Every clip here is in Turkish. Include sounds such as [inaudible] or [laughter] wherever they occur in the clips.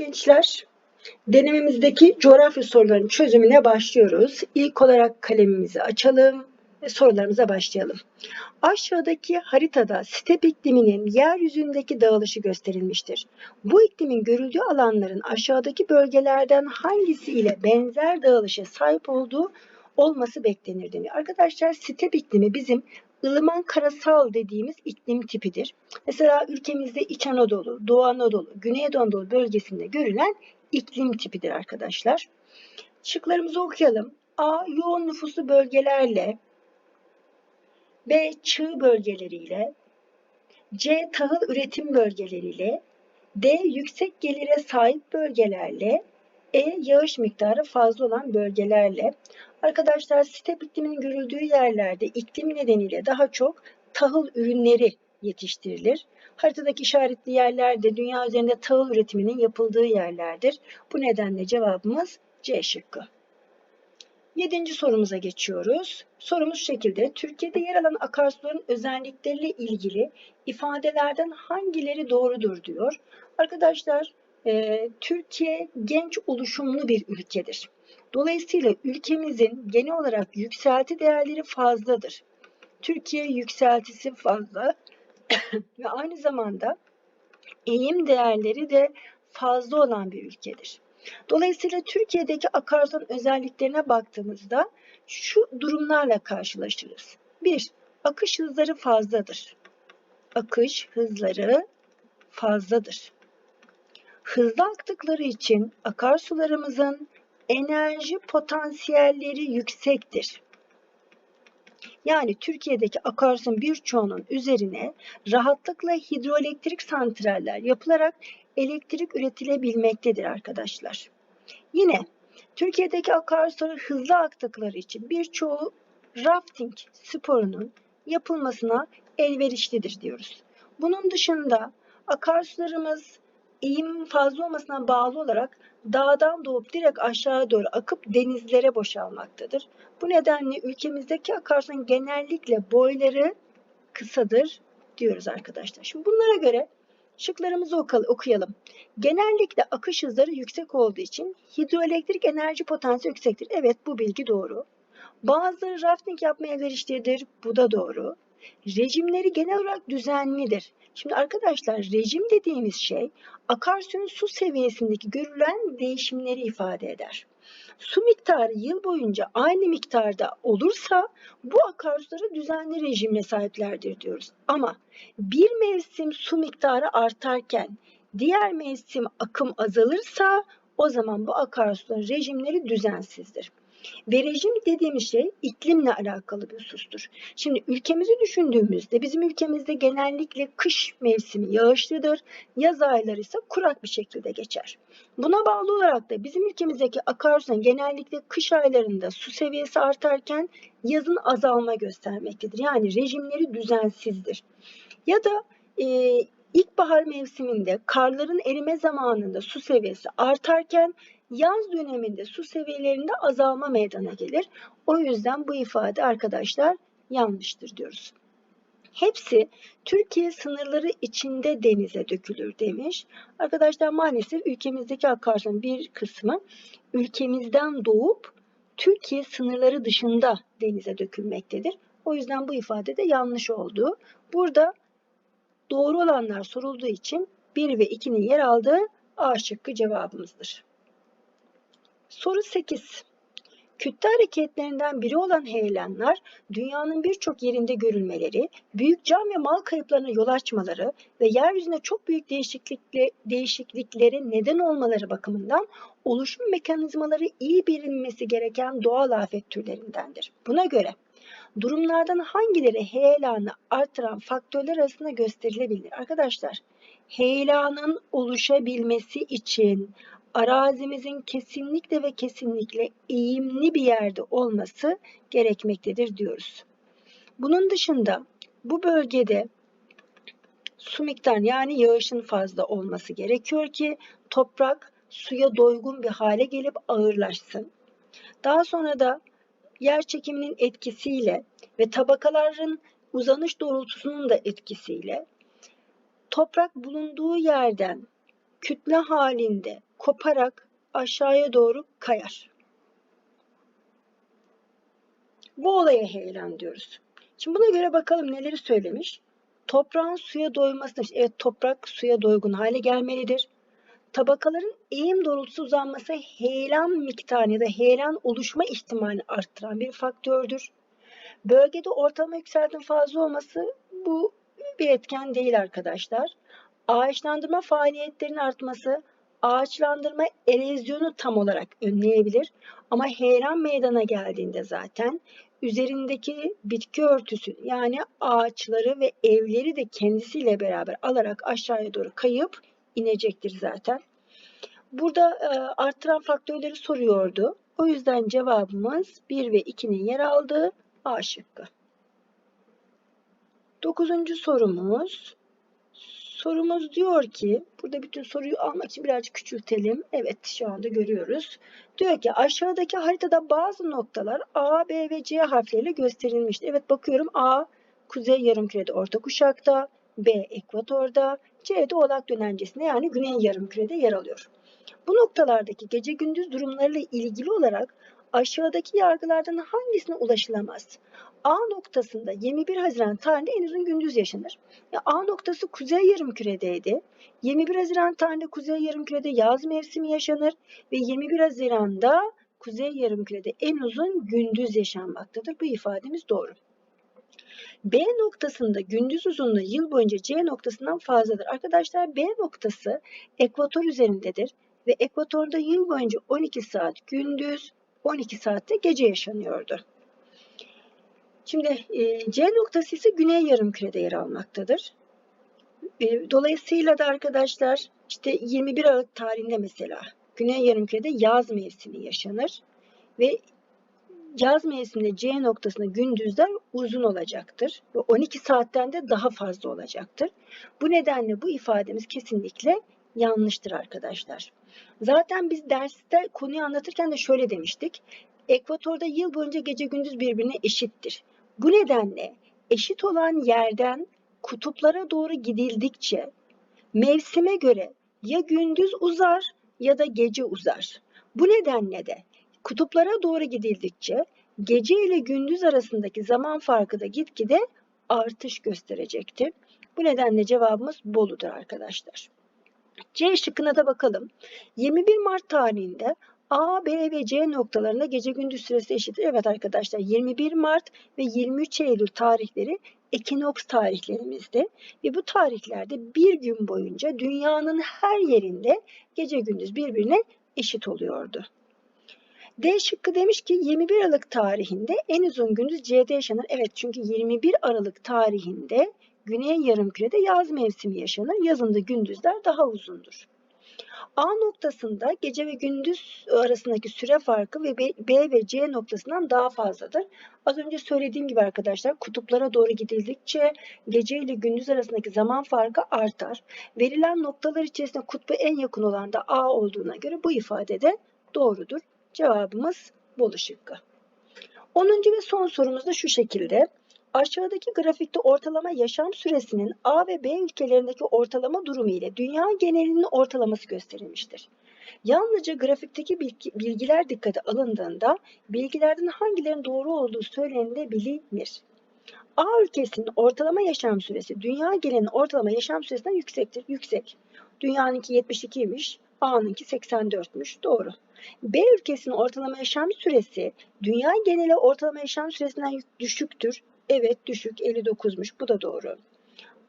gençler. Denememizdeki coğrafya sorularının çözümüne başlıyoruz. İlk olarak kalemimizi açalım ve sorularımıza başlayalım. Aşağıdaki haritada step ikliminin yeryüzündeki dağılışı gösterilmiştir. Bu iklimin görüldüğü alanların aşağıdaki bölgelerden hangisi ile benzer dağılışa sahip olduğu olması beklenir deniyor. Arkadaşlar step iklimi bizim ılıman karasal dediğimiz iklim tipidir. Mesela ülkemizde İç Anadolu, Doğu Anadolu, Güney Anadolu bölgesinde görülen iklim tipidir arkadaşlar. Şıklarımızı okuyalım. A. Yoğun nüfuslu bölgelerle B. Çığ bölgeleriyle C. Tahıl üretim bölgeleriyle D. Yüksek gelire sahip bölgelerle E. Yağış miktarı fazla olan bölgelerle Arkadaşlar step ikliminin görüldüğü yerlerde iklim nedeniyle daha çok tahıl ürünleri yetiştirilir. Haritadaki işaretli yerler de dünya üzerinde tahıl üretiminin yapıldığı yerlerdir. Bu nedenle cevabımız C şıkkı. Yedinci sorumuza geçiyoruz. Sorumuz şu şekilde. Türkiye'de yer alan akarsuların özellikleriyle ilgili ifadelerden hangileri doğrudur diyor. Arkadaşlar e, Türkiye genç oluşumlu bir ülkedir. Dolayısıyla ülkemizin genel olarak yükselti değerleri fazladır. Türkiye yükseltisi fazla [coughs] ve aynı zamanda eğim değerleri de fazla olan bir ülkedir. Dolayısıyla Türkiye'deki akarsuların özelliklerine baktığımızda şu durumlarla karşılaşırız. 1. Akış hızları fazladır. Akış hızları fazladır. Hızlı aktıkları için akarsularımızın enerji potansiyelleri yüksektir. Yani Türkiye'deki akarsunun birçoğunun üzerine rahatlıkla hidroelektrik santraller yapılarak elektrik üretilebilmektedir arkadaşlar. Yine Türkiye'deki akarsuları hızlı aktıkları için birçoğu rafting sporunun yapılmasına elverişlidir diyoruz. Bunun dışında akarsularımız eğim fazla olmasına bağlı olarak dağdan doğup direkt aşağıya doğru akıp denizlere boşalmaktadır. Bu nedenle ülkemizdeki akarsuların genellikle boyları kısadır diyoruz arkadaşlar. Şimdi bunlara göre şıklarımızı okuyalım. Genellikle akış hızları yüksek olduğu için hidroelektrik enerji potansiyeli yüksektir. Evet bu bilgi doğru. Bazıları rafting yapmaya elverişlidir. Bu da doğru. Rejimleri genel olarak düzenlidir. Şimdi arkadaşlar rejim dediğimiz şey akarsuyun su seviyesindeki görülen değişimleri ifade eder. Su miktarı yıl boyunca aynı miktarda olursa bu akarsuları düzenli rejimle sahiplerdir diyoruz. Ama bir mevsim su miktarı artarken diğer mevsim akım azalırsa o zaman bu akarsuların rejimleri düzensizdir. Ve rejim dediğimiz şey iklimle alakalı bir husustur. Şimdi ülkemizi düşündüğümüzde bizim ülkemizde genellikle kış mevsimi yağışlıdır, yaz ayları ise kurak bir şekilde geçer. Buna bağlı olarak da bizim ülkemizdeki akarsuların genellikle kış aylarında su seviyesi artarken yazın azalma göstermektedir. Yani rejimleri düzensizdir. Ya da e, İlkbahar mevsiminde karların erime zamanında su seviyesi artarken yaz döneminde su seviyelerinde azalma meydana gelir. O yüzden bu ifade arkadaşlar yanlıştır diyoruz. Hepsi Türkiye sınırları içinde denize dökülür demiş. Arkadaşlar maalesef ülkemizdeki akarsuların bir kısmı ülkemizden doğup Türkiye sınırları dışında denize dökülmektedir. O yüzden bu ifade de yanlış oldu. Burada doğru olanlar sorulduğu için 1 ve 2'nin yer aldığı A şıkkı cevabımızdır. Soru 8. Kütle hareketlerinden biri olan heyelanlar dünyanın birçok yerinde görülmeleri, büyük can ve mal kayıplarına yol açmaları ve yeryüzünde çok büyük değişiklikle, değişikliklere neden olmaları bakımından oluşum mekanizmaları iyi bilinmesi gereken doğal afet türlerindendir. Buna göre durumlardan hangileri heyelanı artıran faktörler arasında gösterilebilir? Arkadaşlar heyelanın oluşabilmesi için arazimizin kesinlikle ve kesinlikle eğimli bir yerde olması gerekmektedir diyoruz. Bunun dışında bu bölgede su miktarı yani yağışın fazla olması gerekiyor ki toprak suya doygun bir hale gelip ağırlaşsın. Daha sonra da yer çekiminin etkisiyle ve tabakaların uzanış doğrultusunun da etkisiyle toprak bulunduğu yerden kütle halinde koparak aşağıya doğru kayar. Bu olaya heyelan diyoruz. Şimdi buna göre bakalım neleri söylemiş. Toprağın suya doyması, evet toprak suya doygun hale gelmelidir. Tabakaların eğim doğrultusu uzanması heyelan miktarını ya da heyelan oluşma ihtimalini arttıran bir faktördür. Bölgede ortalama yükseltim fazla olması bu bir etken değil arkadaşlar. Ağaçlandırma faaliyetlerinin artması ağaçlandırma erozyonu tam olarak önleyebilir. Ama heyelan meydana geldiğinde zaten üzerindeki bitki örtüsü yani ağaçları ve evleri de kendisiyle beraber alarak aşağıya doğru kayıp inecektir zaten. Burada e, arttıran faktörleri soruyordu. O yüzden cevabımız 1 ve 2'nin yer aldığı A şıkkı. Dokuzuncu sorumuz. Sorumuz diyor ki, burada bütün soruyu almak için birazcık küçültelim. Evet, şu anda görüyoruz. Diyor ki aşağıdaki haritada bazı noktalar A, B ve C harfleriyle gösterilmiştir. Evet bakıyorum A, kuzey yarımkürede orta kuşakta, B, ekvatorda, C de oğlak dönencesinde yani güney yarımkürede yer alıyor. Bu noktalardaki gece gündüz durumlarıyla ilgili olarak aşağıdaki yargılardan hangisine ulaşılamaz? A noktasında 21 Haziran tarihinde en uzun gündüz yaşanır. Ya A noktası kuzey yarımküredeydi. 21 Haziran tarihinde kuzey yarımkürede yaz mevsimi yaşanır ve 21 Haziran'da kuzey yarımkürede en uzun gündüz yaşanmaktadır. Bu ifademiz doğru. B noktasında gündüz uzunluğu yıl boyunca C noktasından fazladır. Arkadaşlar B noktası ekvator üzerindedir ve ekvatorda yıl boyunca 12 saat gündüz, 12 saatte gece yaşanıyordu. Şimdi e, C noktası ise güney yarımkürede yer almaktadır. E, dolayısıyla da arkadaşlar işte 21 Aralık tarihinde mesela güney yarımkürede yaz mevsimi yaşanır ve yaz mevsiminde C noktasında gündüzler uzun olacaktır ve 12 saatten de daha fazla olacaktır. Bu nedenle bu ifademiz kesinlikle yanlıştır arkadaşlar. Zaten biz derste konuyu anlatırken de şöyle demiştik. Ekvatorda yıl boyunca gece gündüz birbirine eşittir. Bu nedenle eşit olan yerden kutuplara doğru gidildikçe mevsime göre ya gündüz uzar ya da gece uzar. Bu nedenle de kutuplara doğru gidildikçe gece ile gündüz arasındaki zaman farkı da gitgide artış gösterecektir. Bu nedenle cevabımız Bolu'dur arkadaşlar. C şıkkına da bakalım. 21 Mart tarihinde A, B ve C noktalarında gece gündüz süresi eşittir. Evet arkadaşlar 21 Mart ve 23 Eylül tarihleri ekinoks tarihlerimizde ve bu tarihlerde bir gün boyunca dünyanın her yerinde gece gündüz birbirine eşit oluyordu. D şıkkı demiş ki 21 Aralık tarihinde en uzun gündüz C'de yaşanır. Evet çünkü 21 Aralık tarihinde Güney Yarımküre'de yaz mevsimi yaşanır. Yazında gündüzler daha uzundur. A noktasında gece ve gündüz arasındaki süre farkı ve B ve C noktasından daha fazladır. Az önce söylediğim gibi arkadaşlar kutuplara doğru gidildikçe gece ile gündüz arasındaki zaman farkı artar. Verilen noktalar içerisinde kutbu en yakın olan da A olduğuna göre bu ifade de doğrudur. Cevabımız Bolu şıkkı. 10. ve son sorumuz da şu şekilde. Aşağıdaki grafikte ortalama yaşam süresinin A ve B ülkelerindeki ortalama durumu ile dünya genelinin ortalaması gösterilmiştir. Yalnızca grafikteki bilgiler dikkate alındığında bilgilerden hangilerinin doğru olduğu söylenebilir. A ülkesinin ortalama yaşam süresi dünya genelinin ortalama yaşam süresinden yüksektir. Yüksek. Dünyanınki 72'ymiş, A'nınki 84'müş. Doğru. B ülkesinin ortalama yaşam süresi dünya geneli ortalama yaşam süresinden düşüktür. Evet düşük 59'muş bu da doğru.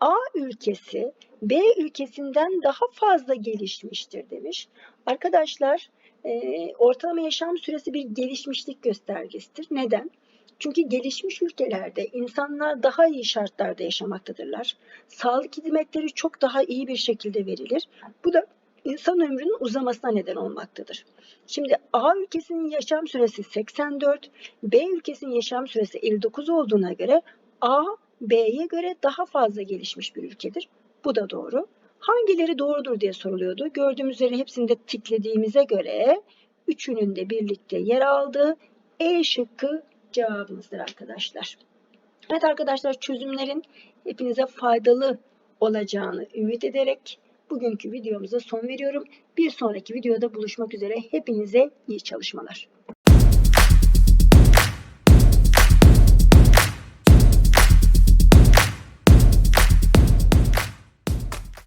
A ülkesi B ülkesinden daha fazla gelişmiştir demiş. Arkadaşlar e, ortalama yaşam süresi bir gelişmişlik göstergesidir. Neden? Çünkü gelişmiş ülkelerde insanlar daha iyi şartlarda yaşamaktadırlar. Sağlık hizmetleri çok daha iyi bir şekilde verilir. Bu da insan ömrünün uzamasına neden olmaktadır. Şimdi A ülkesinin yaşam süresi 84, B ülkesinin yaşam süresi 59 olduğuna göre A, B'ye göre daha fazla gelişmiş bir ülkedir. Bu da doğru. Hangileri doğrudur diye soruluyordu. Gördüğümüz üzere hepsini de tiklediğimize göre üçünün de birlikte yer aldığı E şıkkı cevabımızdır arkadaşlar. Evet arkadaşlar çözümlerin hepinize faydalı olacağını ümit ederek bugünkü videomuza son veriyorum. Bir sonraki videoda buluşmak üzere. Hepinize iyi çalışmalar.